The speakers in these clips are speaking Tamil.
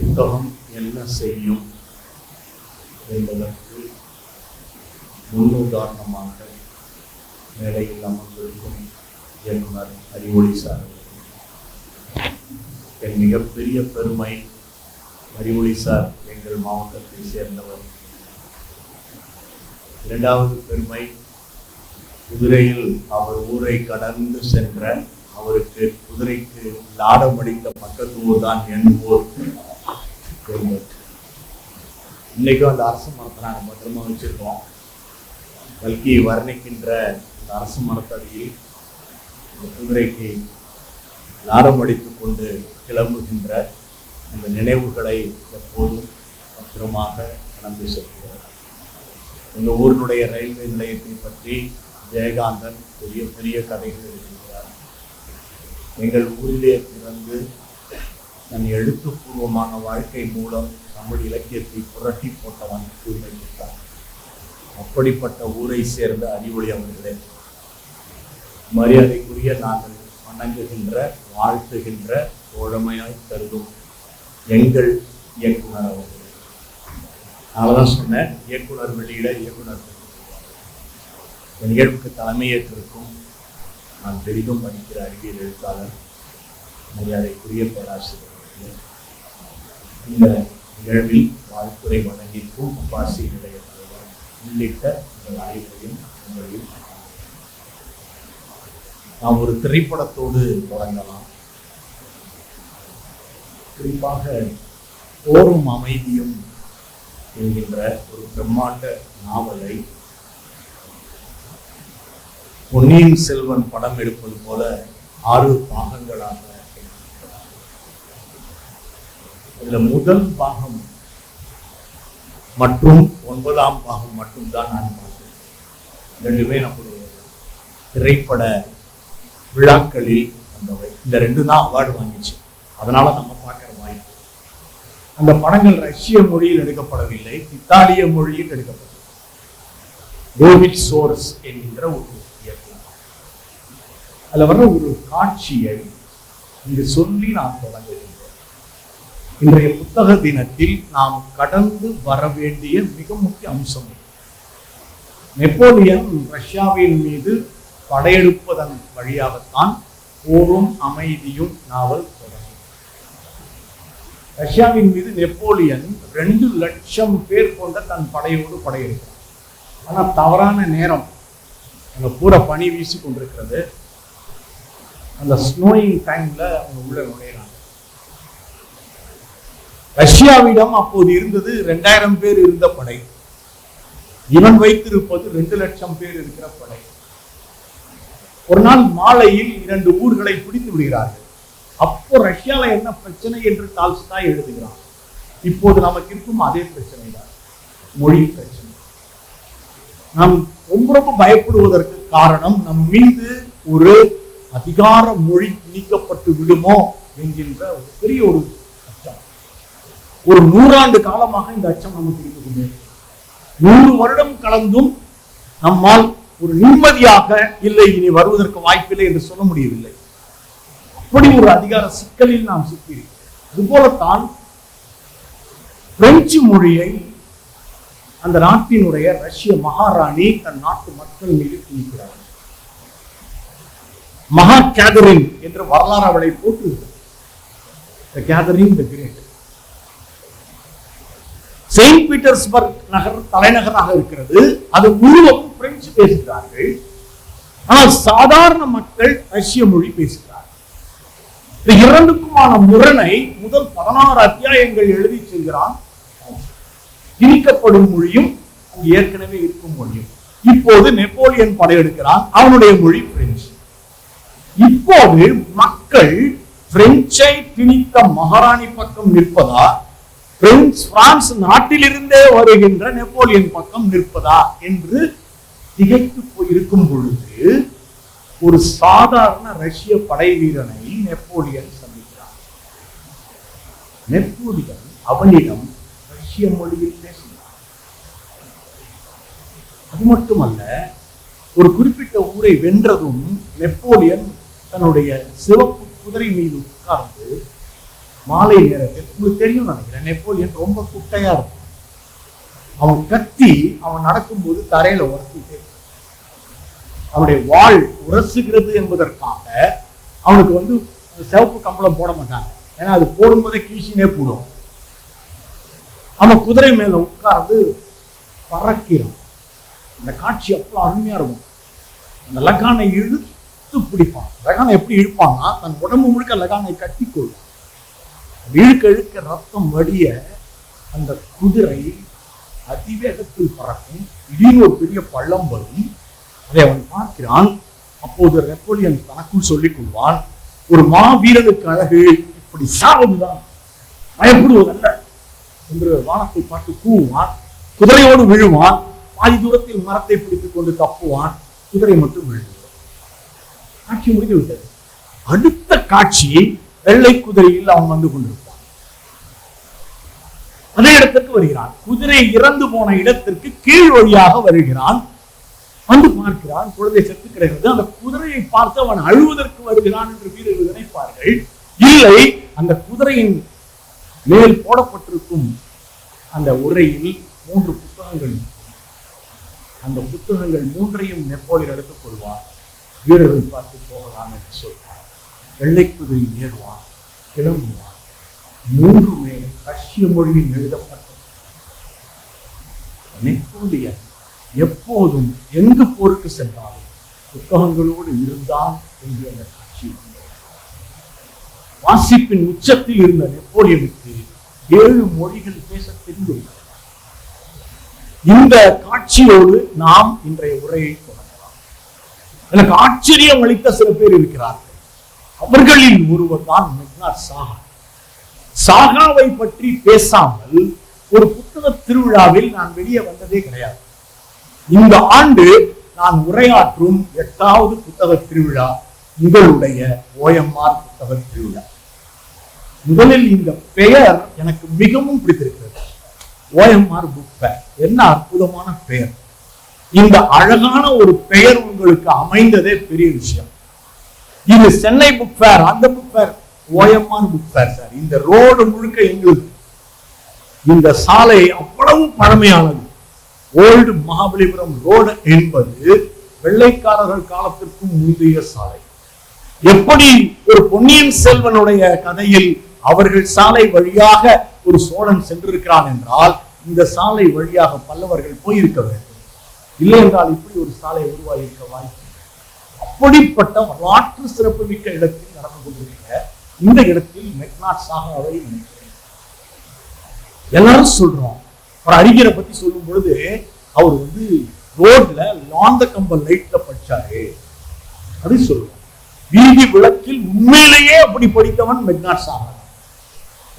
புத்தகம் என்ன செய்யும்? என்பதற்கு முன்னுதாரணமாக மேடையில் அமர்ந்திருக்கும் இயக்குனர் அறிவொளி சார். என் மிகப்பெரிய பெருமை அறிவொளி சார் எங்கள் மாவட்டத்தை சேர்ந்தவர். இரண்டாவது பெருமை குதிரையில் அவர் ஊரை கடந்து சென்ற அவருக்கு குதிரைக்கு லாடம் அடித்த பக்கத்து ஊர் தான் என் ஊர். இன்னைக்கும் அந்த அரசு மரத்தை நாங்கள் பத்திரமா வச்சிருக்கோம். கல்கி வர்ணிக்கின்ற அந்த அரசு மரத்தடியில் அந்த குதிரைக்கு லாடம் அடித்துக் கொண்டு கிளம்புகின்ற அந்த நினைவுகளை எப்போதும் பத்திரமாக கடந்து செல்கிறோம். எங்கள் ஊரினுடைய ரயில்வே நிலையத்தை பற்றி ஜெயகாந்தன் பெரிய பெரிய கதைகள் எழுதுகிறார். எங்கள் ஊரிலே பிறந்து தன் எழுத்துப்பூர்வமான வாழ்க்கை மூலம் தமிழ் இலக்கியத்தை புரட்டி போட்டவன் கூர்மைத்தார் அப்படிப்பட்ட ஊரை சேர்ந்த அறிவொளி அவர்களே. மரியாதைக்குரிய நாங்கள் வணங்குகின்ற வாழ்த்துகின்ற தோழமையாய் கருதும் எங்கள் இயக்குனர் அவர்கள். அதனாலதான் சொன்னேன் இயக்குனர் வெளியிட இயக்குனர். என் நிகழ்வுக்கு தலைமையேற்றிருக்கும் நான் பெரிதும் படிக்கிற அறிவியல் எழுத்தாளர் மரியாதைக்குரிய பேராசிரியர். இந்த நிகழ்வில் வாழ்த்துறை வழங்கிக்கும் அப்பாசி நிலைய தலைவர் உள்ளிட்ட உங்கள் அனைவரையும் உங்களையும் நாம் ஒரு திரைப்படத்தோடு தொடங்கலாம். குறிப்பாக போரும் அமைதியும் என்கின்ற ஒரு பிரம்மாண்ட நாவலை பொன்னியின் செல்வன் படம் எடுப்பது போல ஆறு பாகங்களாக இதுல முதல் பாகம் மற்றும் ஒன்பதாம் பாகம் மட்டும்தான் நான் பார்த்தேன் ரெண்டுமே நம்முடைய திரைப்பட விழாக்களில் வந்தவை. இந்த ரெண்டு தான் அவார்டு வாங்கிச்சு. அதனால நம்ம பார்க்கிற வாய்ப்பு. அந்த படங்கள் ரஷ்ய மொழியில் எடுக்கப்படவில்லை இத்தாலிய மொழியில் எடுக்கப்பட்டது. டேவிட் சோர்ஸ் என்கின்ற ஒரு அதுல வர்ற ஒரு காட்சியை இங்கு சொல்லி நான் தொடங்குகின்றேன் இன்றைய புத்தக தினத்தில் நாம் கடந்து வர வேண்டிய மிக முக்கிய அம்சம். நெப்போலியன் ரஷ்யாவின் மீது படையெடுப்பதன் வழியாகத்தான் போரும் அமைதியும் நாவல் தொடங்கும். ரஷ்யாவின் மீது நெப்போலியன் ரெண்டு லட்சம் பேர் கொண்ட தன் படையோடு படையெடுக்கிறார் ஆனால் தவறான நேரம். அங்கே பூரா பனி வீசி கொண்டிருக்கிறது. அந்த ஸ்னோயிங் டைம்ல அவங்க உள்ள நுழையிறாங்க. ரஷ்யாவிடம் அப்போது இருந்தது ரெண்டாயிரம் பேர் இருந்த படை. இவன் வைத்திருப்பது ரெண்டு லட்சம் பேர் இருக்கிற படை. ஒரு நாள் மாலையில் இரண்டு ஊர்களை பிடித்து விடுகிறார்கள். அப்போ ரஷ்யால என்ன பிரச்சனை என்று டால்ஸ்டாய் எழுதுகிறான். இப்போது நமக்கு இருக்கும் அதே பிரச்சனை தான் மொழி பிரச்சனை. நாம் ரொம்ப ரொம்ப பயப்படுவதற்கு காரணம் நம் மீது ஒரு அதிகார மொழி நீக்கப்பட்டு விடுமோ என்கின்ற ஒரு பெரிய ஒரு அச்சம். ஒரு நூறாண்டு காலமாக இந்த அச்சம் நமக்கு இருக்கிறது. நூறு வருடம் கலந்தும் நம்மால் ஒரு நிம்மதியாக இல்லை இனி வருவதற்கு வாய்ப்பில்லை என்று சொல்ல முடியவில்லை. அப்படி ஒரு அதிகார சிக்கலில் நாம் சிக்கியிருக்கிறோம் அதுபோலத்தான் பிரெஞ்சு மொழியை அந்த நாட்டினுடைய ரஷ்ய மகாராணி தன் நாட்டு மக்கள் மீது திணிக்கிறார் மகா கேதரிங் என்ற வரலாறு அவளை போட்டு Catherine the great. Saint Petersburg நகர் தலைநகராக இருக்கிறது. அது முழுவதும் பிரெஞ்சு பேசுகிறார்கள். ஆனால் சாதாரண மக்கள் ரஷ்ய மொழி பேசுகிறார்கள். இந்த இரண்டுக்குமான முரணை முதல் பதினாறு அத்தியாயங்கள் எழுதி செல்கிறான். திணிக்கப்படும் மொழியும் ஏற்கனவே இருக்கும் மொழியும். இப்போது நெப்போலியன் படையெடுக்கிறான். அவனுடைய மொழி இப்போது மக்கள் பிரெஞ்சை திணித்த மகாராணி பக்கம் நிற்பதா? பிரெஞ்சு பிரான்ஸ் நாட்டிலிருந்தே வருகின்ற நெப்போலியன் பக்கம் நிற்பதா? என்று திகைத்து போயிருக்கும் பொழுது ஒரு சாதாரண ரஷ்ய படை வீரனை நெப்போலியன் சந்திக்கிறார். நெப்போலியன் அவனிடம் ரஷ்ய மொழியில் பேசினார் அது மட்டுமல்ல ஒரு குறிப்பிட்ட ஊரை வென்றதும் நெப்போலியன் தன்னுடைய சிவப்பு குதிரை மீது உட்கார்ந்து மாலை நேரத்தில் உங்களுக்கு தெரியும் நினைக்கிறேன் நெப்போலியன் ரொம்ப குட்டையா இருக்கும். அவன் கத்தி அவன் நடக்கும்போது தரையில உரசிட்டே அவனுடைய வாழ் உரசுகிறது என்பதற்காக அவனுக்கு வந்து சிவப்பு கம்பளம் போட மாட்டாங்க ஏன்னா அது போடும்போதே கீழ்ச்சினே போடும். அவன் குதிரை மேல உட்கார்ந்து பறக்கிறான். அந்த காட்சி அப்போ அருமையா இருக்கும். அந்த லகானை இழுத்து பிடிப்பான் லகானை எப்படி இழுப்பான்னா தன் உடம்பு முழுக்க லகானை கட்டிக்கொள்ளும் இழுக்க இழுக்க ரத்தம் வடிய அந்த குதிரை அதிவேகத்தில் பறக்கும். திடீர்னு ஒரு பெரிய பள்ளம் வரும். அதை அவன் பார்க்கிறான். அப்போது நெப்போலியன் தனக்குள் சொல்லிக் கொள்வான் ஒரு மாவீரனுக்கு அழகு இப்படி சாவதுதான் பயப்படுவதல்ல என்று வானத்தை பார்த்து கூவான் குதிரையோடு விழுவான். பாதி தூரத்தில் மரத்தை பிடித்துக் கொண்டு தப்புவான். குதிரை மட்டும் விழுவான் காட்சி முடிந்து விட்டது. அடுத்த காட்சி வெள்ளை குதிரையில் அவன் வந்து கொண்டிருப்பான். அதே இடத்திற்கு வருகிறான். குதிரை இறந்து போன இடத்திற்கு கீழ் வழியாக வருகிறான். வந்து பார்க்கிறான். குழந்தை செத்து கிடைக்கிறது. அந்த குதிரையை பார்த்து அவன் அழுவதற்கு வருகிறான் என்று வீரர்கள் நினைப்பார்கள் இல்லை அந்த குதிரையின் மேல் போடப்பட்டிருக்கும் அந்த உரையில் மூன்று புத்தகங்கள். அந்த புத்தகங்கள் மூன்றையும் நெப்போலியன் எடுத்துக் கொள்வார். வீரர்கள் பார்த்து போகலாம் என்று சொல்றார். வெள்ளைக்குதிரை நேருவான் கிளம்புவான் மூன்றுமே ரஷ்ய மொழியில் எழுதப்பட்டது. நெப்போலியன் எப்போதும் எங்கு போருக்கு சென்றாலும் புத்தகங்களோடு இருந்தான் என்று அந்த காட்சி வாசிப்பின் உச்சத்தில் இருந்த நெப்போலியனுக்கு ஏழு மொழிகள் பேச தெரிந்துள்ளது இந்த காட்சியோடு நாம் இன்றைய உரையை எனக்கு ஆச்சரியம் அளித்த சில பேர் இருக்கிறார்கள். அவர்களில் ஒருவர் தான் மெக்னார் சாகா. சாகாவை பற்றி பேசாமல் ஒரு புத்தக திருவிழாவில் நான் வெளியே வந்ததே கிடையாது. இந்த ஆண்டு நான் உரையாற்றும் எட்டாவது புத்தக திருவிழா உங்களுடைய ஓஎம்ஆர் புத்தக திருவிழா. முதலில் இந்த பெயர் எனக்கு மிகவும் பிடித்திருக்கிறது. ஓஎம்ஆர் புக் என்ன அற்புதமான பெயர். இந்த அழகான ஒரு பெயர் உங்களுக்கு அமைந்ததே பெரிய விஷயம். இது சென்னை புக் ஃபேர் அந்த book fair OMR book fair sir இந்த ரோடு முழுக்க எங்களுக்கு. இந்த சாலை அவ்வளவு பழமையானது. ஓல்டு மகாபலிபுரம் ரோடு என்பது வெள்ளைக்காரர்கள் காலத்திற்கும் முந்தைய சாலை. எப்படி ஒரு பொன்னியின் செல்வனுடைய கதையில் அவர்கள் சாலை வழியாக ஒரு சோழன் சென்றிருக்கிறான் என்றால் இந்த சாலை வழியாக பல்லவர்கள் போயிருக்க வேண்டும். இல்லை என்றால் இப்படி ஒரு சாலை உருவாகி இருக்க வாய்ப்பு அப்படிப்பட்ட வரலாற்று சிறப்புமிக்க இடத்தில் நடந்து கொண்டிருக்கிற இந்த இடத்தில் மெக்னாட் சாகாவை நினைக்கிறேன். எல்லாரும் சொல்றோம். ஒரு அறிஞரை பத்தி சொல்லும் பொழுது அவர் வந்து ரோட்ல லாந்த கம்ப லைட்ல படிச்சாரு. அப்படின்னு சொல்லுவோம் வீதி விளக்கில் உண்மையிலேயே அப்படி படித்தவன் மெக்னாட் சாகர்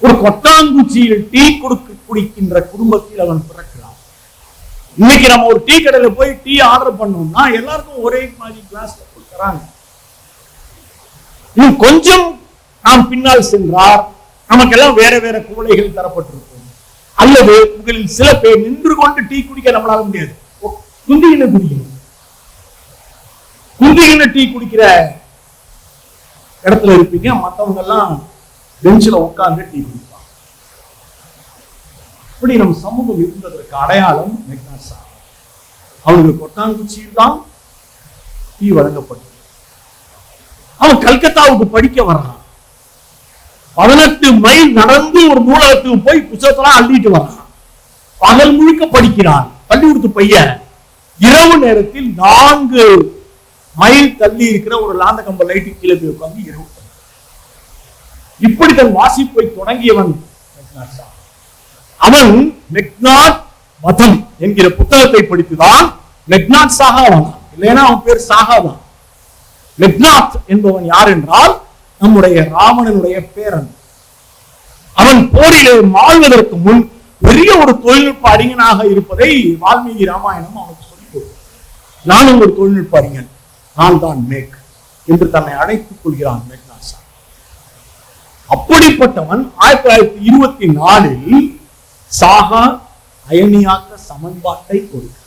ஒரு கொட்டாங்குச்சியில் டீ கொடுக்க குடிக்கின்ற குடும்பத்தில் அவன் பிறக்க இன்னைக்கு நம்ம ஒரு டீ கடையில போய் டீ ஆர்டர் பண்ணோம்னா எல்லாருக்கும் ஒரே மாதிரி கிளாஸ் கொடுக்குறாங்க. இன்னும் கொஞ்சம் நாம் பின்னால் சென்றார் நமக்கெல்லாம் வேற வேற குவளைகள் தரப்பட்டிருக்கும். அல்லது உங்களில் சில பேர் நின்று கொண்டு டீ குடிக்க நம்மளால முடியாது. குந்திகின குடிக்கணும் குந்திகின டீ குடிக்கிற இடத்துல இருப்பீங்க. மத்தவங்க எல்லாம் பெஞ்சில் உட்கார்ந்து டீ குடிப்பாங்க. அப்படி நம் சமூகம் இருந்ததற்கு அடையாளம் மெக்னாசா சார். அவனுக்கு கொட்டாங்குச்சியில் தான் டீ வழங்கப்பட்டது. அவன் கல்கத்தாவுக்கு படிக்க வர்றான். பதினெட்டு மைல் நடந்து ஒரு நூலகத்துக்கு போய் புத்தகத்தெல்லாம் அள்ளிட்டு வர்றான். பகல் முழுக்க படிக்கிறான். பள்ளிக்கூடத்து பையன். இரவு நேரத்தில் நான்கு மைல் தள்ளி இருக்கிற ஒரு லாந்த கம்ப லைட்டு கீழே போய் இரவு. இப்படி தன் வாசிப்பை தொடங்கியவன் மெக்னாட் அவன் மெக்னாட் மதம் என்கிற புத்தகத்தை படித்துதான் மெக்னாட் சாகாவான் இல்லைன்னா அவன் பேர் சாகாதான். மெக்னாத் என்பவன் யார் என்றால் நம்முடைய ராவணனுடைய பேரன். அவன் போரிலே மாழ்வதற்கு முன் பெரிய ஒரு தொழில்நுட்ப அறிஞனாக இருப்பதை வால்மீகி ராமாயணம் அவனுக்கு சொல்லிக் கொடுக்கும். நானும் ஒரு தொழில்நுட்ப அறிஞன். நான் தான் மேக் என்று தன்னை அழைத்துக் கொள்கிறான் மெக்னாத் சாஹா. அப்படிப்பட்டவன் ஆயிரத்தி தொள்ளாயிரத்தி இருபத்தி நாலில் சாகா அயனியாக்க சமன்பாட்டை கொடுக்கிறார்.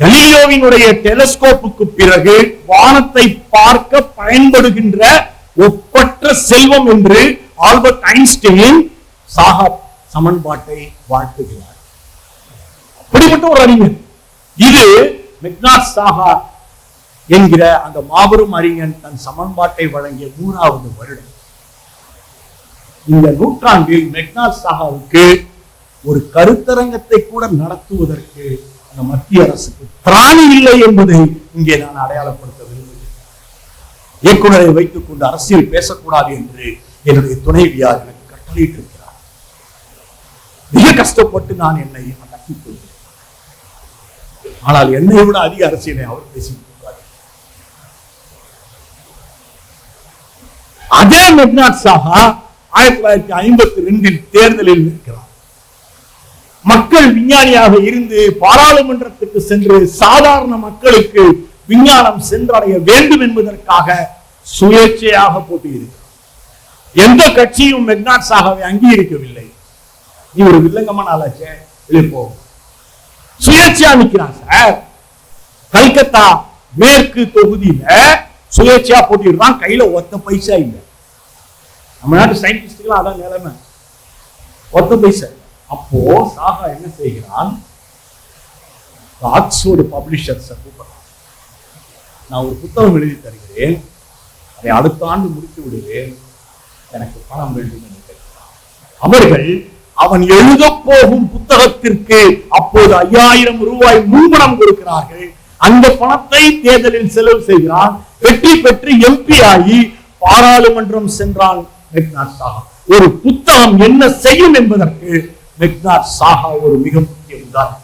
கலீலியோவினுடைய டெலஸ்கோப்புக்கு பிறகு வானத்தை பார்க்க பயன்படுகின்ற ஒப்பற்ற செல்வம் என்று ஆல்பர்ட் ஐன்ஸ்டைன் சாகா சமன்பாட்டை வாழ்த்துகிறார். அப்படிப்பட்ட ஒரு அறிஞர். இது மெக்னாஸ் சாகா என்கிற அந்த மாபெரும் அறிஞன் தன் சமன்பாட்டை வழங்கிய நூறாவது வருடம். இந்த நூற்றாண்டில் மெக்னாஸ் சாகாவுக்கு ஒரு கருத்தரங்கத்தை கூட நடத்துவதற்கு அந்த மத்திய அரசுக்கு திராணி இல்லை என்பதை இங்கே நான் அடையாளப்படுத்த விரும்புகிறேன் இயக்குனரை வைத்துக் கொண்டு அரசியல் பேசக்கூடாது என்று என்னுடைய துணைவியார் எனக்கு கட்டளையிட்டிருக்கிறார். மிக கஷ்டப்பட்டு நான் என்னை அடக்கிக் கொள்கிறேன் ஆனால் என்னை விட அதிக அரசியலை அவர் பேசியிருக்கிறார் அதே மெக்னாத் சாஹா ஆயிரத்தி தொள்ளாயிரத்தி ஐம்பத்தி ரெண்டில் தேர்தலில் நிற்கிறார். மக்கள் விஞ்ஞானியாக இருந்து பாராளுமன்றத்துக்கு சென்று சாதாரண மக்களுக்கு விஞ்ஞானம் சென்றடைய வேண்டும் என்பதற்காக சுயேட்சையாக போட்டியிருக்கு எந்த கட்சியும் மெக்னாட்ஸாகவே அங்கீகரிக்கவில்லை. நீ ஒரு வில்லங்கமான ஆளாச்சே வெளியே போ. சுயேட்சையா சார். கல்கத்தா மேற்கு தொகுதியில சுயேட்சையா போட்டிடுறான் கையில ஒத்த பைசா இல்லை. நம்ம நாட்டு சயின்டிஸ்டுகளும் அதான் நிலைமை. ஒத்த பைசா அப்போ சாகா என்ன செய்கிறான்? ஆக்ஸ்போர்டு பப்ளிஷர்ஸ் கூப்பிடுறான். நான் ஒரு புத்தகம் எழுதி தருகிறேன். அதை அடுத்த ஆண்டு முடித்து விடுவேன். எனக்கு பணம் வேண்டும் என்று கேட்கிறான். அவர்கள் அவன் எழுத போகும் புத்தகத்திற்கு அப்போது ஐயாயிரம் ரூபாய் முன்பணம் கொடுக்கிறார்கள். அந்த பணத்தை தேர்தலில் செலவு செய்கிறான். வெற்றி பெற்று எம்பி ஆகி பாராளுமன்றம் சென்றான். சாகா. ஒரு புத்தகம் என்ன செய்யும் என்பதற்கு மெக்னாட் சாகா ஒரு மிக முக்கிய உதாரணம்.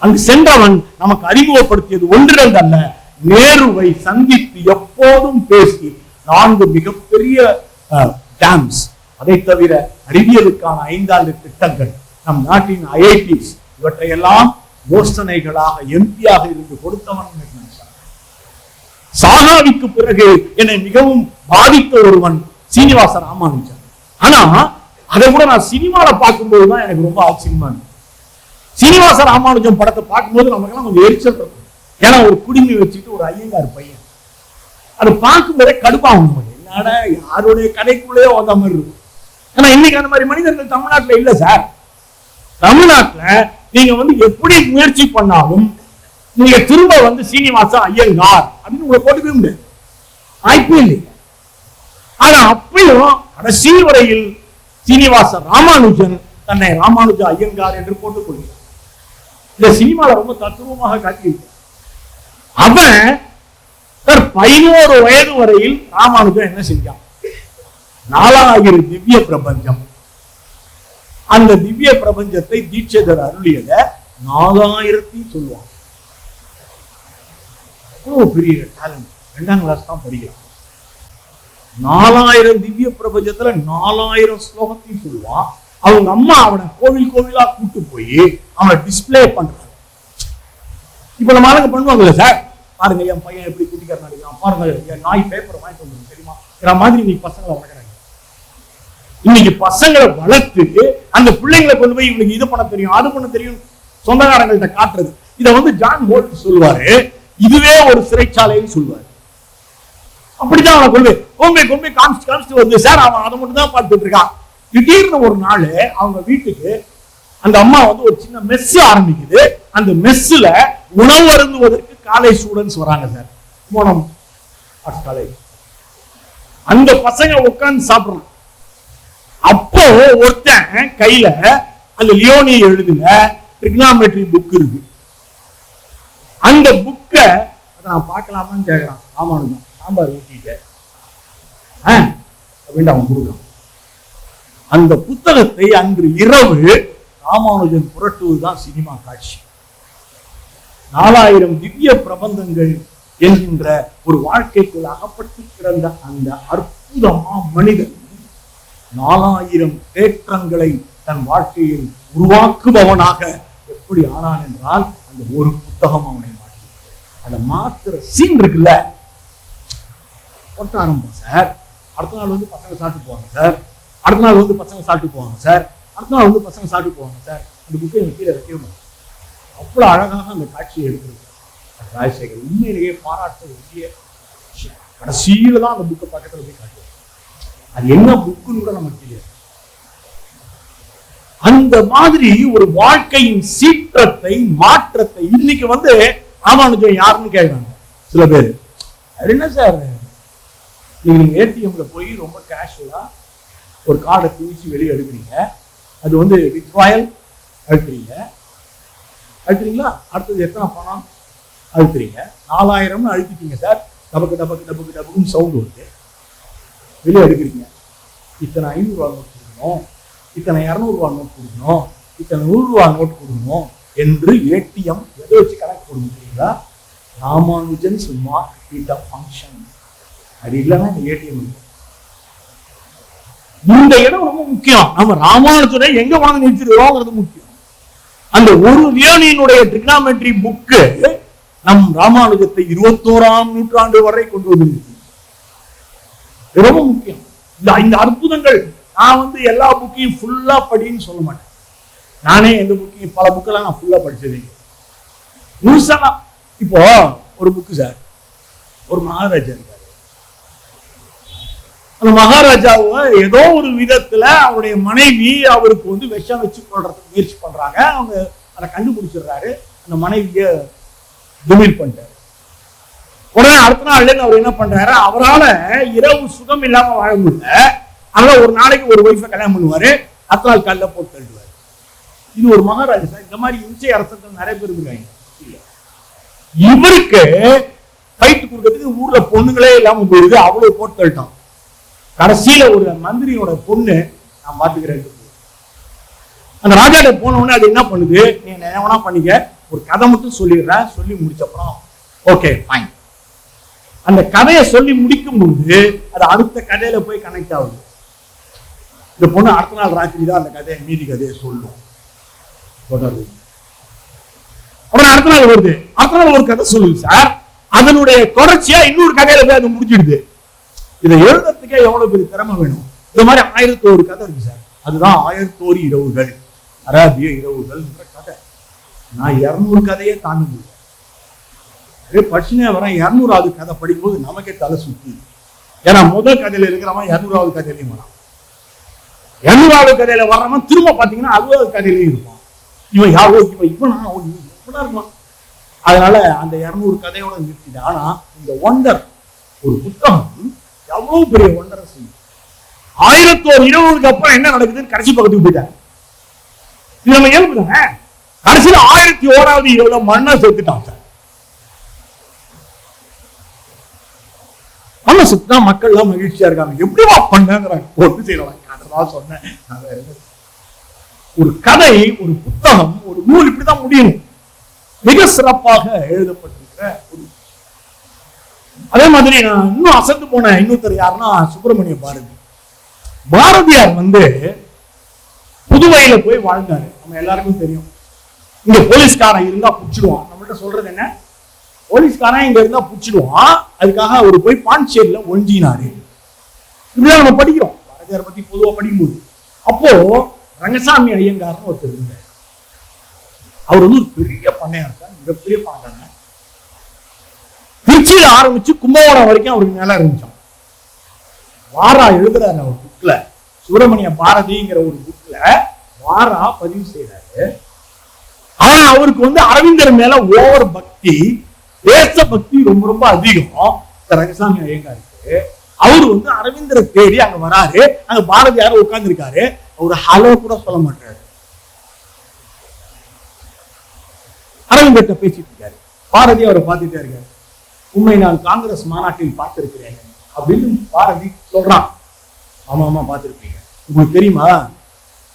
அங்கு சென்றவன் நமக்கு அறிமுகப்படுத்தியது ஒன்றிரண்டல்ல நேருவை சந்தித்து எப்போதும் பேசி நான்கு மிகப்பெரிய டேம்ஸ் அதை தவிர அறிவியலுக்கான ஐந்தாண்டு திட்டங்கள் நம் நாட்டின் ஐஐடிஸ் இவற்றையெல்லாம் யோசனைகளாக எம்பியாக இருந்து கொடுத்தவன் மெக்னாட் பிறகு என்னை மிகவும் பாதித்த ஒருவன் சீனிவாச ராமானுஜன் ஆனா அதை கூட நான் சினிமால பார்க்கும்போது தான் எனக்கு ரொம்ப ஆச்சரியமா இருந்தது. சீனிவாச ராமானுஜம் படத்தை பார்க்கும்போது நமக்கெல்லாம் கொஞ்சம் எரிச்சல் இருக்கும். ஏன்னா ஒரு குடிமை வச்சுட்டு ஒரு ஐயங்கார் பையன். அதை பார்க்கும்போதே கடுப்பாகும் நமக்கு. என்னடா யாருடைய கதைக்குள்ளேயே வந்த மாதிரி இருக்கும். ஆனா இன்னைக்கு அந்த மாதிரி மனிதர்கள் தமிழ்நாட்டில் இல்லை சார். தமிழ்நாட்டில் நீங்க வந்து எப்படி முயற்சி பண்ணாலும் நீங்க திரும்ப வந்து சீனிவாசா ஐயங்கார் அப்படின்னு உங்களை போட்டுக்கவே முடியாது. வாய்ப்பே இல்லை ஆனா அப்பயும் கடைசி வரையில் சீனிவாச ராமானுஜன் தன்னை ராமானுஜ ஐயங்கார் என்று போட்டுக் கொள்கிறார். இந்த சினிமால ரொம்ப தத்துவமாக காட்டியிருக்க அவன் பதினோரு வயது வரையில் ராமானுஜன் என்ன செஞ்சான் நாலாயிரம் திவ்ய பிரபஞ்சம். அந்த திவ்ய பிரபஞ்சத்தை தீட்சிதர் அருளியத நாலாயிரத்தி சொல்லுவான். பெரிய டேலண்ட் ரெண்டாம் கிளாஸ் தான் படிக்கிறான். நாலாயிரம் திவ்ய பிரபஞ்சத்துல நாலாயிரம் ஸ்லோகத்தையும் சொல்லுவான் அவங்க அம்மா அவனை கோவில் கோவிலா கூட்டு போய் அவனை டிஸ்பிளே பண்றாங்க. இப்ப நம்ம ஆளுங்க பண்ணுவாங்கல்ல சார் பாருங்க என் பையன் எப்படி குட்டிக்காரன் அடிக்கிறான் பாருங்க என் நாய் பேப்பர் வாங்கிட்டு வந்து தெரியுமா? இந்த மாதிரி இன்னைக்கு பசங்களை வளர்க்குறாங்க. இன்னைக்கு பசங்களை வளர்த்து அந்த பிள்ளைங்களை கொண்டு போய் இவனுக்கு இது பண்ண தெரியும் அது பண்ண தெரியும். சொந்தக்காரங்கள்ட்ட காட்டுறது. இதை வந்து ஜான் போல்ட் சொல்லுவாரு. இதுவே ஒரு சிறைச்சாலைன்னு சொல்லுவாரு. அப்படிதான் அவனை கொண்டு போய் கொண்டு கொண்டு காமிச்சு காமிச்சு வந்து சார் அவன் அதை மட்டும் தான் பார்த்துட்டு இருக்கான். திடீர்னு ஒரு நாள் அவங்க வீட்டுக்கு அந்த அம்மா வந்து ஒரு சின்ன மெஸ் ஆரம்பிக்குது. அந்த மெஸ்ஸுல உணவு அருந்துவதற்கு காலேஜ் ஸ்டூடெண்ட்ஸ் வராங்க சார். போனோம் காலேஜ் அந்த பசங்க உட்காந்து சாப்பிடுறான் அப்போ ஒருத்தன் கையில அந்த லியோனி எழுதுல ட்ரிக்னாமெட்ரி புக் இருக்கு. அந்த புக்கை நான் பார்க்கலாமான்னு கேட்கிறான் ராமானுஜன் சாம்பார் ஊட்டிட்டேன் ஆ, அப்படின்னு அவன் கொடுக்குறான் அந்த புத்தகத்தை அன்று இரவு ராமானுஜன் புரட்டுவதுதான் சினிமா காட்சி. நாலாயிரம் திவ்ய பிரபந்தங்கள் என்கின்ற ஒரு வாழ்க்கைக்குள் அகப்பட்டு கிடந்த அந்த அற்புதமா மனிதன் நாலாயிரம் தேற்றங்களை தன் வாழ்க்கையில் உருவாக்குபவனாக எப்படி ஆனான் என்றால் அந்த ஒரு புத்தகம் அவனை மாற்றி அதை மாத்திர சீன் இருக்குல்ல கொட்ட ஆரம்பிப்போம் சார். அடுத்த நாள் வந்து பசங்க சாப்பிட்டு போவாங்க சார். அடுத்த நாள் வந்து பசங்க சாப்பிட்டு போவாங்க சார். அடுத்த நாள் வந்து பசங்க சாப்பிட்டு போவாங்க சார். அந்த புக்கை எனக்கு கீழே வைக்க அவ்வளோ அவ்வளவு அழகாக அந்த காட்சியை எடுத்திருக்கார் ராஜசேகர் உண்மையிலேயே பாராட்ட வேண்டிய கடைசியில் தான் அந்த புக்கை பக்கத்தில் போய் காட்டுவார். அது என்ன புக்குன்னு கூட நமக்கு தெரியாது. அந்த மாதிரி ஒரு வாழ்க்கையின் சீற்றத்தை மாற்றத்தை இன்னைக்கு வந்து ராமானுஜம் யாருன்னு கேட்குறாங்க? சில பேர். அது என்ன சார்? நீங்கள் ஏடிஎம்ல போய் ரொம்ப கேஷுவலாக ஒரு கார்டை திணிச்சு வெளியே எடுக்கிறீங்க. அது வந்து வித்ராயல் அழுத்துறீங்க. அழுத்துறீங்களா? அடுத்தது எத்தனை பணம் அழுத்துறீங்க? நாலாயிரம்னு அழுத்திட்டீங்க சார் டபக்கு டபக்கு டபக்கு டபக்குன்னு சவுண்ட் வருது. வெளியே எடுக்கிறீங்க. இத்தனை ஐநூறுரூவா நோட் கொடுக்கணும். இத்தனை இரநூறுவா நோட் கொடுக்கணும். இத்தனை நூறுரூவா நோட் கொடுக்கணும் என்று ஏடிஎம் எதை வச்சு கணக்கு போடுங்க தெரியுங்களா ராமானுஜன் மார்க் பீட் ஆஃப் ஃபங்க்ஷன் அது இல்லைன்னா இந்த ஏடிஎம் இந்த இடம் ரொம்ப முக்கியம். நம்ம ராமானுஜரை எங்க கொண்டு நிறுத்திடுவோங்கிறது முக்கியம். அந்த ஒரு வியானியினுடைய ட்ரிக்னாமெட்ரி புக்கு நம் ராமானுஜத்தை இருபத்தோராம் நூற்றாண்டு வரை கொண்டு வந்து ரொம்ப முக்கியம். இந்த இந்த அற்புதங்கள் நான் வந்து எல்லா புக்கையும் ஃபுல்லா படின்னு சொல்ல மாட்டேன். நானே எந்த புக்கையும் பல புக்கெல்லாம் நான் ஃபுல்லா படிச்சதே முழுசா இப்போ ஒரு புக்கு சார் ஒரு மகாராஜா இருக்கார். அந்த மகாராஜாவை ஏதோ ஒரு விதத்துல அவருடைய மனைவி அவருக்கு வந்து விஷம் வச்சு கொள்றதுக்கு முயற்சி பண்றாங்க. அவங்க அதை கண்டுபிடிச்சிடுறாரு. அந்த மனைவிய துமில் பண்ணிட்டாரு. உடனே அடுத்த நாள் அவர் என்ன பண்றாரு? அவரால இரவு சுகம் இல்லாம வாழ முடியல. அதனால ஒரு நாளைக்கு ஒரு ஒய்ஃபை கல்யாணம் பண்ணுவாரு. அடுத்த நாள் கல்ல போட்டு தள்ளுவாரு இது ஒரு மகாராஜா இந்த மாதிரி இம்சை அரசர்கள் நிறைய பேர் இருக்காங்க. இவருக்கு ஃபைட் கொடுக்கறதுக்கு ஊர்ல பொண்ணுங்களே இல்லாம போயிடுது அவ்வளவு போட்டு தள்ளிட்டான். கடைசியில ஒரு மந்திரியோட பொண்ணு நான் பாத்துக்கிறேன். அந்த ராஜாட்ட போன உடனே அது என்ன பண்ணுது? நீ என்ன பண்ணிக்க. ஒரு கதை மட்டும் சொல்லிடுறேன். சொல்லி முடிச்சப்புறம் ஓகே ஃபைன் அந்த கதையை சொல்லி முடிக்கும் போது அது அடுத்த கதையில போய் கனெக்ட் ஆகுது. இந்த பொண்ணு அடுத்த நாள் ராத்திரி தான் அந்த கதையை மீதி கதையை சொல்லும். தொடர்பு அப்புறம் அடுத்த நாள் வருது. அடுத்த நாள் ஒரு கதை சொல்லுது சார் அதனுடைய தொடர்ச்சியா இன்னொரு கதையில போய் அது முடிச்சிடுது இதை எழுதுறதுக்கே எவ்வளவு பெரிய திறமை வேணும்? இந்த மாதிரி ஆயிரத்தி ஒரு கதை இருக்கு சார். அதுதான் ஆயிரத்தோரு இரவுகள் அராபிய இரவுகள் கதை. நான் இருநூறு கதையே தாண்ட முடியல அப்படியே படிச்சுனே வரேன். இருநூறாவது கதை படிக்கும்போது நமக்கே தலை சுத்தி. ஏன்னா முதல் கதையில இருக்கிறவன் இருநூறாவது கதையிலையும் வரான். இருநூறாவது கதையில வர்றவன் திரும்ப பாத்தீங்கன்னா அறுபதாவது கதையிலையும் இருப்பான். இவன் யாரோ இவன் இவனா இவனா இருப்பான். அதனால அந்த இருநூறு கதையோட நிறுத்திட்டு ஆனா இந்த ஒண்டர் ஒரு புத்தகம் எவ்வளவு பெரிய ஒண்டரை செய்யும் ஆயிரத்தோரு இரவுகளுக்கு அப்புறம் என்ன நடக்குதுன்னு கடைசி பக்கத்துக்கு போயிட்டாங்க இது நம்ம இயல்பு கடைசியில் ஆயிரத்தி ஓராவது இரவுல மண்ணை சேர்த்துட்டான் சார். மண்ணை சுத்தா மக்கள் எல்லாம் மகிழ்ச்சியா இருக்காங்க. எப்படிவா பண்ணங்கிறாங்க ஒன்று செய்யலாம் அதெல்லாம் சொன்னேன். ஒரு கதை ஒரு புத்தகம் ஒரு நூல் இப்படிதான் முடியும் மிக சிறப்பாக எழுதப்பட்டிருக்கிற ஒரு அதே மாதிரி நான் இன்னும் அசந்து போன இன்னொருத்தர் யாருன்னா சுப்பிரமணிய பாரதி. பாரதியார் வந்து புதுவையில போய் வாழ்ந்தாரு. நம்ம எல்லாருக்கும் தெரியும். இங்க போலீஸ்காரன் இருந்தா புடிச்சிடுவான். நம்மள்ட்ட சொல்றது என்ன? போலீஸ்காரன் இங்க இருந்தா புடிச்சிடுவான். அதுக்காக அவர் போய் பாண்டிச்சேரியில ஒஞ்சினாரு இப்படிதான் நம்ம படிக்கிறோம். பாரதியார் பத்தி பொதுவா படிக்கும்போது. அப்போ ரங்கசாமி ஐயங்காரன் ஒருத்தர் இருந்தார். அவர் வந்து ஒரு பெரிய பண்ணையார் சார் மிகப்பெரிய பணக்காரன் திருச்சியில ஆரம்பிச்சு கும்பகோணம் வரைக்கும் அவருக்கு நிலம் இருந்துச்சோம். வாரா எழுதுறாரு அவர் புக்ல சுப்பிரமணிய பாரதிங்கிற ஒரு புக்ல வாரா பதிவு செய்யறாரு ஆனா அவருக்கு வந்து அரவிந்தர் மேல ஓவர் பக்தி தேச பக்தி ரொம்ப ரொம்ப அதிகம். ரகசாமி ரங்கசாமி ஐயங்காருக்கு. அவரு வந்து அரவிந்தரை தேடி அங்க வராரு. அங்க பாரதியார் உட்கார்ந்து இருக்காரு அவரு ஹலோ கூட சொல்ல மாட்டாரு அரவிந்தர்கிட்ட பேசிட்டு இருக்காரு. பாரதி அவரை பார்த்துட்டே இருக்காரு. உண்மை நான் காங்கிரஸ் மாநாட்டில் பார்த்திருக்கிறேன் அப்படின்னு பாரதி சொல்றான். ஆமா ஆமா பார்த்திருப்பீங்க. உங்களுக்கு தெரியுமா?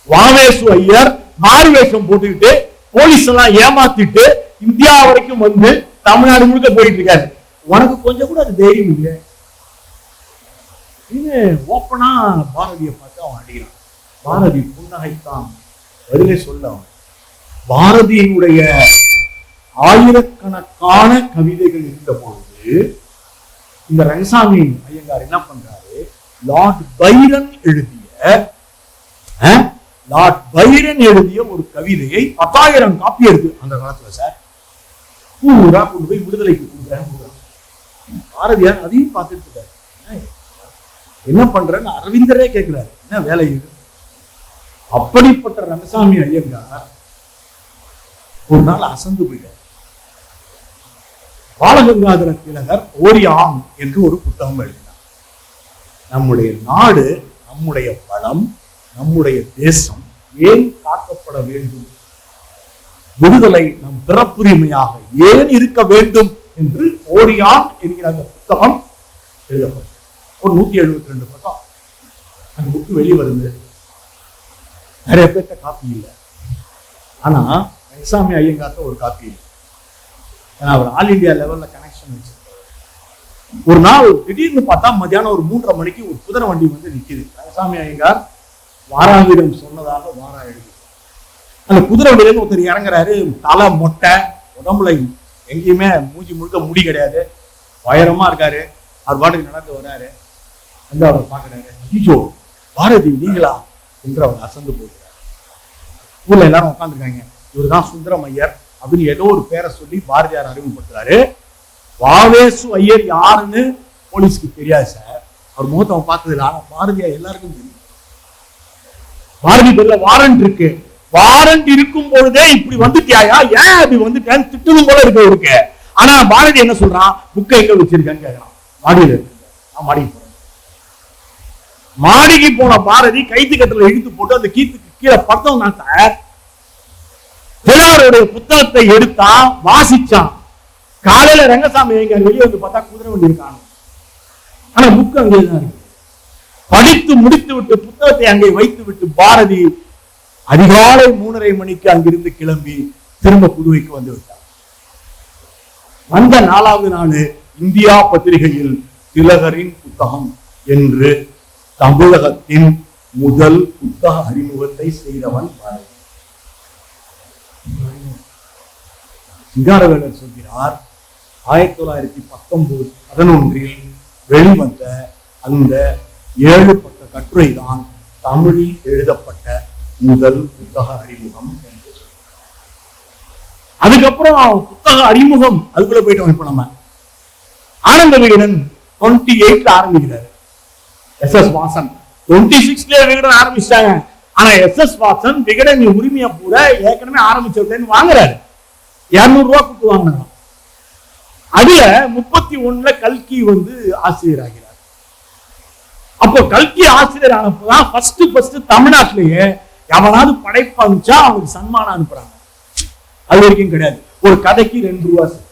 வாவேசு ஐயர் மாறு வேஷம் போட்டுக்கிட்டு போலீஸ் எல்லாம் ஏமாத்திட்டு இந்தியா வரைக்கும் வந்து தமிழ்நாடு முழுக்க போயிட்டு இருக்காரு. உனக்கு கொஞ்சம் கூட அது தைரியம் இல்லை இது ஓப்பனா பாரதியை பார்த்து அவன் அடிக்கிறான். பாரதி புன்னகைத்தான். வருகை சொல்ல அவன். பாரதியினுடைய ஆயிரக்கணக்கான கவிதைகள் இருந்த பொழுது இந்த ரங்கசாமி ஐயங்கார் என்ன பண்றாரு? லார்ட் பைரன் எழுதிய லார்ட் பைரன் எழுதிய ஒரு கவிதையை பத்தாயிரம் காப்பி எடுத்து அந்த காலத்துல சார் பூரா கொண்டு போய் விடுதலைக்கு கொடுக்குறேன் பாரதியார் அதையும் பார்த்துட்டு இருக்காரு. என்ன பண்றேன்னு அரவிந்தரே கேட்கிறாரு என்ன வேலை இது? அப்படிப்பட்ட ரங்கசாமி ஐயங்கார் ஒரு நாள் அசந்து போயிட்டார். பாலகங்காதர திலகர் ஓரியாம் என்று ஒரு புத்தகம் எழுதினார். நம்முடைய நாடு நம்முடைய பலம் நம்முடைய தேசம் ஏன் காக்கப்பட வேண்டும்? விடுதலை நம் பிறப்புரிமையாக ஏன் இருக்க வேண்டும் என்று ஓரியான் என்கிற அந்த புத்தகம் எழுதப்பட்டது. ஒரு நூத்தி எழுபத்தி ரெண்டு பக்கம். அந்த புக்கு வெளியே வருது. நிறைய பேர்கிட்ட காப்பி இல்லை. ஆனா எக்ஸாமி ஐயங்காத்த ஒரு காப்பி இல்லை. ஏன்னா அவர் ஆல் இந்தியா லெவல்ல கனெக்ஷன் வச்சு ஒரு நாள் திடீர்னு பார்த்தா மத்தியானம் ஒரு மூன்றரை மணிக்கு ஒரு குதிரை வண்டி வந்து நிக்குது. ரங்கசாமி ஐயங்கார் வாராவிடம் சொன்னதாக வாரா அந்த குதிரை வண்டியிலேருந்து ஒருத்தர் இறங்குறாரு. தலை மொட்டை உடம்புல எங்கேயுமே மூஞ்சி முழுக்க முடி கிடையாது. உயரமா இருக்காரு. அவர் பாட்டுக்கு நடந்து வர்றாரு. வந்து அவர் பாக்குறாரு ஐயோ பாரதி நீங்களா? என்று அவர் அசந்து போகிறார். ஊர்ல எல்லாரும் உட்காந்துருக்காங்க இவர்தான் சுந்தரம் ஐயர் அப்படின்னு ஏதோ ஒரு பேரை சொல்லி பாரதியார் அறிமுகப்படுத்துறாரு. வாவேசு ஐயர் யாருன்னு போலீஸ்க்கு தெரியாது சார். அவர் முகத்தை அவன் பார்த்தது இல்லை ஆனால் பாரதியார் எல்லாருக்கும் தெரியும். பாரதி பேர்ல வாரண்ட் இருக்கு. வாரண்ட் இருக்கும் பொழுதே இப்படி வந்துட்டியாயா? ஏன் அப்படி வந்துட்டேன்னு திட்டணும் போல இருக்க இருக்கு ஆனா பாரதி என்ன சொல்றான்? புக்கை எங்க வச்சிருக்கேன்னு கேட்கறான் மாடியில் இருக்கு. நான் மாடிக்கு போறேன். மாடிக்கு போன பாரதி கைத்து கட்டில இழுத்து போட்டு அந்த கீத்துக்கு கீழே படுத்தவன் தான் சார். பிள்ளையாருடைய புத்தகத்தை எடுத்தான் வாசிச்சான். காலையில ரங்கசாமி எங்க வெளியே வந்து பார்த்தா குதிரை வண்டி இருக்காங்க. ஆனா புக்கு அங்கே தான் இருக்கு. படித்து முடித்து விட்டு புத்தகத்தை அங்கே வைத்து விட்டு பாரதி அதிகாலை மூணரை மணிக்கு அங்கிருந்து கிளம்பி திரும்ப புதுவைக்கு வந்து விட்டார் வந்த நாலாவது நாள் இந்தியா பத்திரிகையில் திலகரின் புத்தகம் என்று தமிழகத்தின் முதல் புத்தக அறிமுகத்தை செய்தவன் பாரதி. சிங்காரவேலர் சொல்கிறார் ஆயிரத்தி தொள்ளாயிரத்தி பத்தொன்பது பதினொன்றில் வெளிவந்த அந்த ஏழு பக்க கட்டுரை தான் தமிழில் எழுதப்பட்ட முதல் புத்தக அறிமுகம் என்று சொல்றார். அதுக்கப்புறம் புத்தக அறிமுகம் அதுக்குள்ள போயிட்டோம் இப்ப நம்ம. ஆனந்த விகடன் டுவெண்ட்டி எயிட்ல ஆரம்பிக்கிறாரு. S S Vasan. டுவெண்ட்டி சிக்ஸ்ல விகடன் ஆரம்பிச்சிட்டாங்க. ஆனா எஸ் எஸ் வாசன் விகடன் உரிமையை கூட ஏற்கனவே ஆரம்பிச்ச வாங்குறாரு. இருநூறு ரூபா கொடுத்து வாங்கினாங்க அதுல முப்பத்தி ஒண்ணுல கல்கி வந்து ஆசிரியர் ஆகிறார் அப்போ கல்கி ஆசிரியர் ஆனப்பதான் ஃபர்ஸ்ட் ஃபர்ஸ்ட் தமிழ்நாட்டிலேயே எவனாவது படைப்பு அனுப்பிச்சா அவனுக்கு சன்மானம் அனுப்புறாங்க. அது வரைக்கும் கிடையாது. ஒரு கதைக்கு ரெண்டு ரூபா சார்.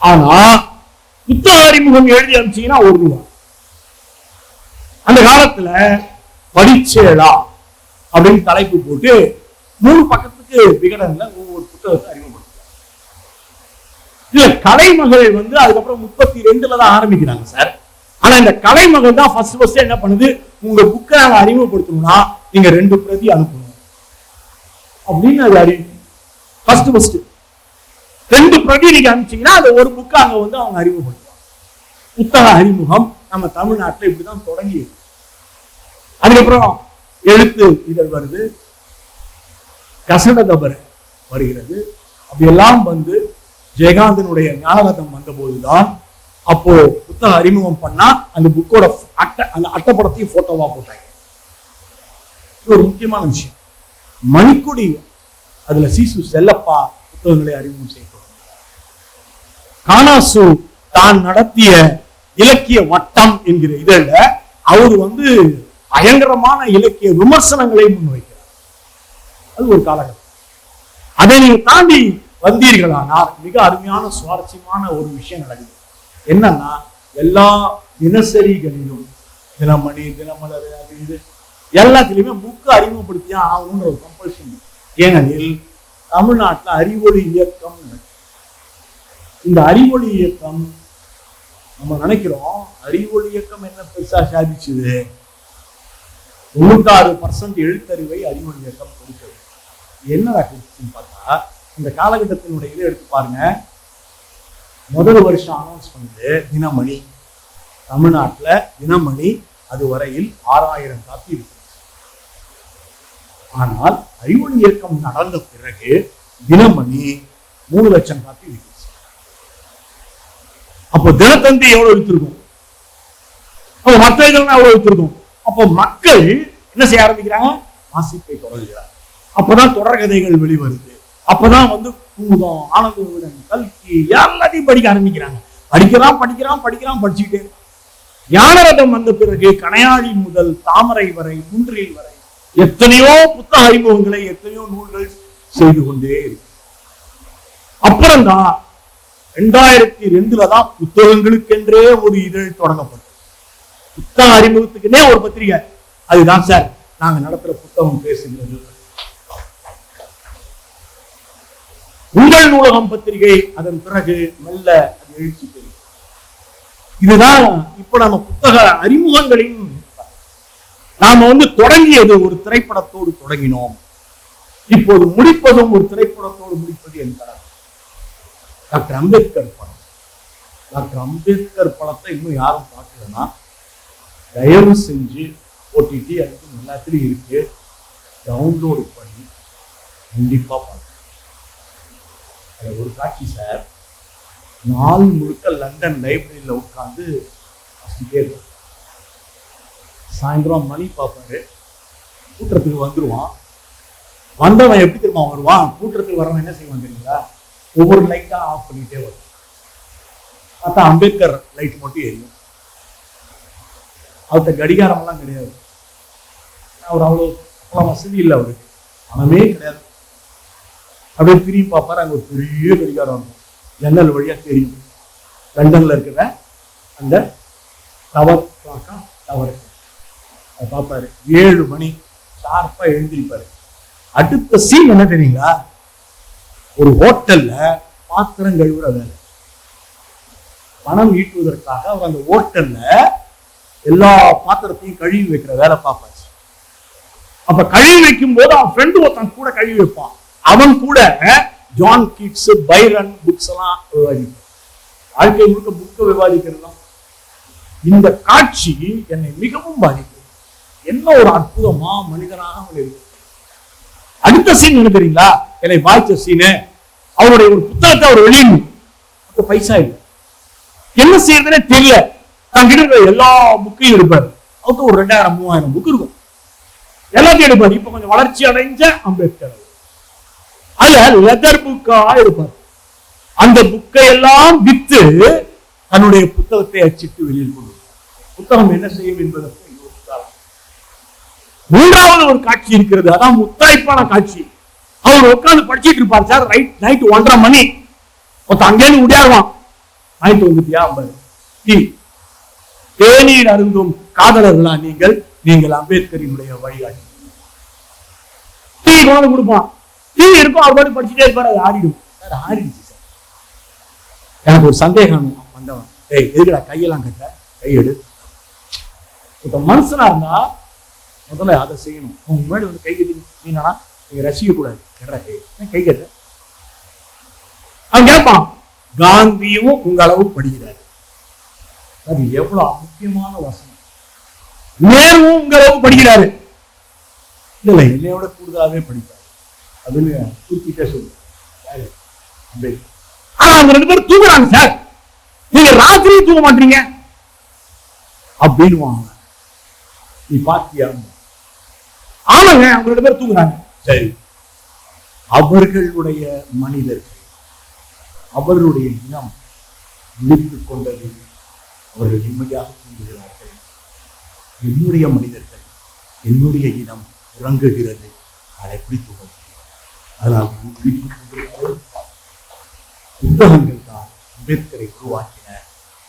ஆனா புத்தக அறிமுகம் எழுதி அனுப்பிச்சீங்கன்னா ஒரு ரூபா. அந்த காலத்துல படிச்சேடா அப்படின்னு தலைப்பு போட்டு மூணு பக்கத்துக்கு விகடன்ல ஒவ்வொரு புத்தகத்தை அறிமுகப்படுத்துறாங்க. இல்ல கலைமகள் வந்து அதுக்கப்புறம் முப்பத்தி ரெண்டுல தான் ஆரம்பிக்கிறாங்க சார். ஆனா இந்த கலைமகள் தான் ஃபர்ஸ்ட் ஃபர்ஸ்ட் என்ன பண்ணுது? உங்க புக்கை நாங்க அறிமுகப்படுத்தணும்னா நீங்க ரெண்டு பிரதி அனுப்பணும். அப்படின்னு அது ஃபர்ஸ்ட் ஃபர்ஸ்ட் ரெண்டு பிரதி நீங்க அனுப்பிச்சீங்கன்னா அந்த ஒரு புக்கை அங்க வந்து அவங்க அறிமுகப்படுத்துவாங்க. புத்தக அறிமுகம் நம்ம தமிழ்நாட்டில் இப்படிதான் தொடங்கி அதுக்கப்புறம் எழுத்து இதழ் வருது. கசடதபர் வருகிறது. அப்படியெல்லாம் வந்து ஜெயகாந்தனுடைய ஞானரதம் வந்தபோதுதான் அப்போ புத்தகம் அறிமுகம் பண்ணா அந்த புக்கோட அட்டை அந்த அட்டைப்படத்தையும் போட்டோவா போட்டாங்க. இது ஒரு முக்கியமான விஷயம். மணிக்கொடி அதுல சீசு செல்லப்பா புத்தகங்களை அறிமுகம் செய்யப்படும். காணாசு தான் நடத்திய இலக்கிய வட்டம் என்கிற இதழ்ல அவர் வந்து பயங்கரமான இலக்கிய விமர்சனங்களை முன்வைக்கிறார். அது ஒரு காலகட்டம். அதை நீங்க தாண்டி வந்தீர்களானால் மிக அருமையான சுவாரஸ்யமான ஒரு விஷயம் நடக்குது. என்னன்னா எல்லா தினசரிகளிலும் தினமணி தினமலர் அது இது எல்லாத்துலேயுமே புக்கு அறிமுகப்படுத்தியா ஆகணும்ன்ற ஒரு கம்பல்ஷன் ஏனெனில் தமிழ்நாட்டில் அறிவொளி இயக்கம் இந்த அறிவொளி இயக்கம் நம்ம நினைக்கிறோம் அறிவொளி இயக்கம் என்ன பெருசா சாதிச்சுது? தொண்ணூத்தாறு பர்சன்ட் எழுத்தறிவை அறிவொழி இயக்கம் கொடுக்கிறது என்னடா கொடுத்துன்னு பார்த்தா? இந்த காலகட்டத்தினுடைய இதை எடுத்து பாருங்க. முதல் வருஷம் அனௌன்ஸ் பண்ணது தினமணி. தமிழ்நாட்டுல தினமணி அது வரையில் ஆறாயிரம் காப்பி இருக்கு ஆனால் அறிவொளி இயக்கம் நடந்த பிறகு தினமணி மூணு லட்சம் காப்பி விற்கிச்சு அப்போ தினத்தந்தி எவ்வளவு வித்திருக்கும்? அப்போ மற்ற இதெல்லாம் எவ்வளவு வித்திருக்கும்? அப்போ மக்கள் என்ன செய்ய ஆரம்பிக்கிறாங்க? வாசிப்பை தொடர்கிறார் அப்பதான் தொடர்கதைகள் வெளிவருது. அப்பதான் வந்து குமுதம் ஆனந்த கல்கி எல்லாத்தையும் படிக்க ஆரம்பிக்கிறாங்க. படிக்கிறான் படிக்கிறான் படிக்கிறான் படிச்சுக்கிட்டே ஞானரதம் வந்த பிறகு கனையாழி முதல் தாமரை வரை குன்றில் வரை எத்தனையோ புத்தக அறிமுகங்களை எத்தனையோ நூல்கள் செய்து கொண்டே இருக்கு. அப்புறம்தான் ரெண்டாயிரத்தி ரெண்டுல தான் புத்தகங்களுக்கென்றே ஒரு இதழ் தொடங்கப்பட்டது. புத்தக அறிமுகத்துக்குன்னே ஒரு பத்திரிகை. அதுதான் சார் நாங்க நடத்துற புத்தகம் பேசுகிறது. உங்கள் நூலகம் பத்திரிகை அதன் பிறகு மெல்ல அது எழுச்சி பெறும். இதுதான் இப்ப நம்ம புத்தக அறிமுகங்களின் நாம வந்து தொடங்கியது ஒரு திரைப்படத்தோடு தொடங்கினோம். இப்போது முடிப்பதும் ஒரு திரைப்படத்தோடு முடிப்பது என்கிறார் டாக்டர் அம்பேத்கர் படம். டாக்டர் அம்பேத்கர் படத்தை இன்னும் யாரும் பார்க்கலன்னா தயவு செஞ்சு ஓடிடி அதுக்கு எல்லாத்துலேயும் இருக்கு. டவுன்லோடு பண்ணி கண்டிப்பாக பார்க்கணும் ஒரு காட்சி சார் நாள் முழுக்க லண்டன் லைப்ரரியில் உட்காந்து வசிக்கிட்டே இருக்கும் சாயந்தரம் மணி பார்ப்பாரு. கூட்டத்துக்கு வந்துடுவான் வந்தவன் எப்படி திரும்ப வருவான்? கூட்டத்துக்கு வரவன் என்ன செய்வான் தெரியுங்களா? ஒவ்வொரு லைட்டாக ஆஃப் பண்ணிகிட்டே வரும் பார்த்தா அம்பேத்கர் லைட் மட்டும் எரியும். அவர்கிட்ட கடிகாரம்லாம் கிடையாது. அவர் அவ்வளோ அவ்வளோ வசதி இல்லை அவருக்கு. பணமே கிடையாது. அப்படியே திரும்பி பார்ப்பாரு அங்க ஒரு பெரிய கடிகாரம் இருக்கும் ஜன்னல் வழியா தெரியும். லண்டனில் இருக்கிற அந்த டவர் கிளாக்கா டவர் அதை பார்ப்பாரு. ஏழு மணி ஷார்ப்பாக எழுந்திருப்பாரு. அடுத்த சீன் என்ன தெரியுங்களா? ஒரு ஹோட்டல்ல பாத்திரம் கழுவுற வேலை. பணம் ஈட்டுவதற்காக அவர் அந்த ஹோட்டல்ல எல்லா பாத்திரத்தையும் கழுவி வைக்கிற வேலை பார்ப்பாச்சு. அப்ப கழுவி வைக்கும் போது அவன் ஃப்ரெண்டு ஒருத்தன் கூட கழுவி வைப்பான். அவன் கூட ஜான் கீட்ஸ் பைரன் புக்ஸ் எல்லாம் விவாதிப்பான். வாழ்க்கை முழுக்க புக்கை விவாதிக்கிறது? தான் இந்த காட்சி என்னை மிகவும் பாதிக்கும். என்ன ஒரு அற்புதமா மனிதனாக அவன் இருக்கு அடுத்த சீன் என்ன தெரியுங்களா? என்னை வாய்த்த சீனு அவருடைய ஒரு புத்தகத்தை அவர் வெளியிடணும் பைசா இல்லை. என்ன செய்யறதுன்னு தெரியல. தங்கிட்ட இருக்கிற எல்லா புக்கையும் எடுப்பார். அவருக்கு ஒரு ரெண்டாயிரம் மூவாயிரம் புக் இருக்கும். எல்லாத்தையும் எடுப்பார். இப்ப கொஞ்சம் வளர்ச்சி அடைஞ்ச அம்பேத்கர் அதுல லெதர் புக்கா இருப்பார் அந்த புக்கை எல்லாம் வித்து தன்னுடைய புத்தகத்தை அச்சிட்டு வெளியில் கொண்டு புத்தகம் என்ன செய்யும் என்பதற்கு யோசித்தார் மூன்றாவது ஒரு காட்சி இருக்கிறது. அதான் முத்தாய்ப்பான காட்சி. அவர் உட்கார்ந்து படிச்சிட்டு இருப்பார். சார் ரைட் நைட் ஒன்றரை மணி. ஒருத்த அங்கேருந்து முடியாடுவான் நைட் வந்துட்டியா ஐம்பது டீ தேநீர் அருந்தும் காதலர்களா நீங்கள்? நீங்கள் அம்பேத்கரினுடைய வழிகாட்டி. டீ கொண்டு கொடுப்பான். டீ இருக்கும் அவர் பாட்டு படிச்சுட்டே இருப்பார் அது ஆடிடும் சார் ஆடிடுச்சு சார். எனக்கு ஒரு சந்தேகம் வந்தவன். ஏய் எதுக்கடா கையெல்லாம் கட்ட கையெடு இப்ப மனுஷனா இருந்தா முதல்ல அதை செய்யணும். உங்க முன்னாடி வந்து கை கட்டி நீங்கன்னா நீங்க ரசிக்க கூடாது. கட்டுற கை ஏன் கட்டுற? அவன் கேட்பான் காந்தியும் உங்க அளவு படிக்கிறாரு. அது எவ்வளவு முக்கியமான வசனம். நேருவும் உங்க அளவு படிக்கிறாரு. இல்ல. இல்ல என்னையோட கூடுதலாவே படிப்பாரு. அப்படின்னு யாரு? அம்பேத்கர். ஆனா அவங்க ரெண்டு பேரும் தூங்குறாங்க சார் நீங்க ராத்திரி தூங்க மாட்டீங்க. அப்படின்னு நீ பாத்தியா? ஆமாங்க அவங்க ரெண்டு பேரும் தூங்குறாங்க. சரி. அவர்களுடைய மனிதர்கள் அவர்களுடைய இனம் விழித்துக் கொண்டது அவர்கள் நிம்மதியாக தூங்குகிறார்கள். என்னுடைய மனிதர்கள் என்னுடைய இனம் உறங்குகிறது அதை எப்படி தூங்க அதனால் புத்தகங்கள் தான் அம்பேத்கரை உருவாக்கின.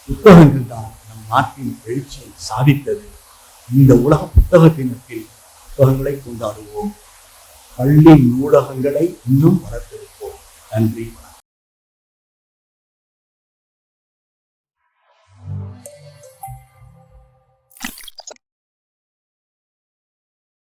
புத்தகங்கள் தான் நம் நாட்டின் எழுச்சியை சாதித்தது. இந்த உலக புத்தக தினத்தில் புத்தகங்களை கொண்டாடுவோம். பள்ளி நூலகங்களை இன்னும் வளர்த்திருப்போம். நன்றி.